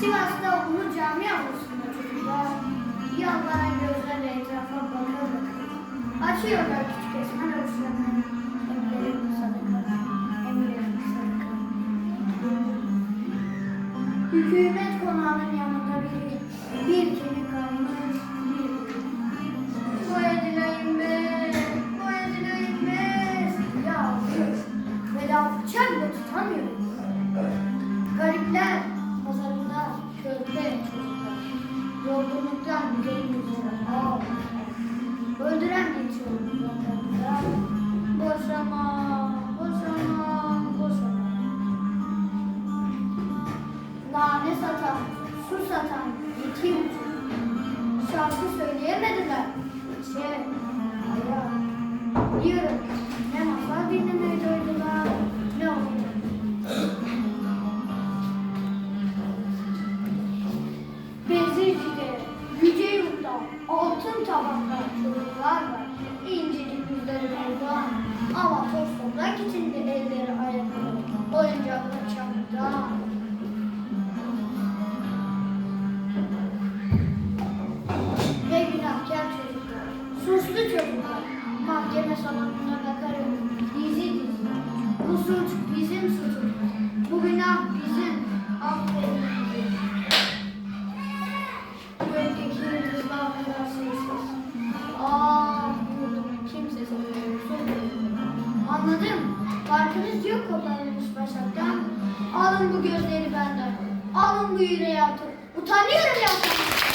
Sivas'ta Ulu Cami avlusunda çocuklar yanlanan gözlerle etrafa bakar bakar. Açıyorlar küçük esmer avuçlarını. Emre'nin sadaka, Emre'nin sadaka. Hükümet konağının yanında biri, bir kemik kalmış, Bu edileyim be, bu edileyim be. Ya veda bıçak bile tutamıyorum. Garipler pazarında körpe çocuklar. Yorgunluktan güzelim yüzüne ağlar. Öldüren geçiyor yollarında. Boşama, boşama, boşama. Nane satan, su satan yetim. Şarkı söyleyemediler. Şey, hayal. Diyorum, tabakta çocuklar var. İncilik yüzleri kurban. Ama toprak içinde elleri ayakları. Oyuncaklar çamurda. Ve günahkar çocuklar, suçlu çocuklar. Mahkeme salonuna bakarım, dizi dizi. Bu suç Farkınız yok koparılmış başaktan. Alın bu gözleri benden. Alın bu yüreği atın. Utanıyorum yaptım.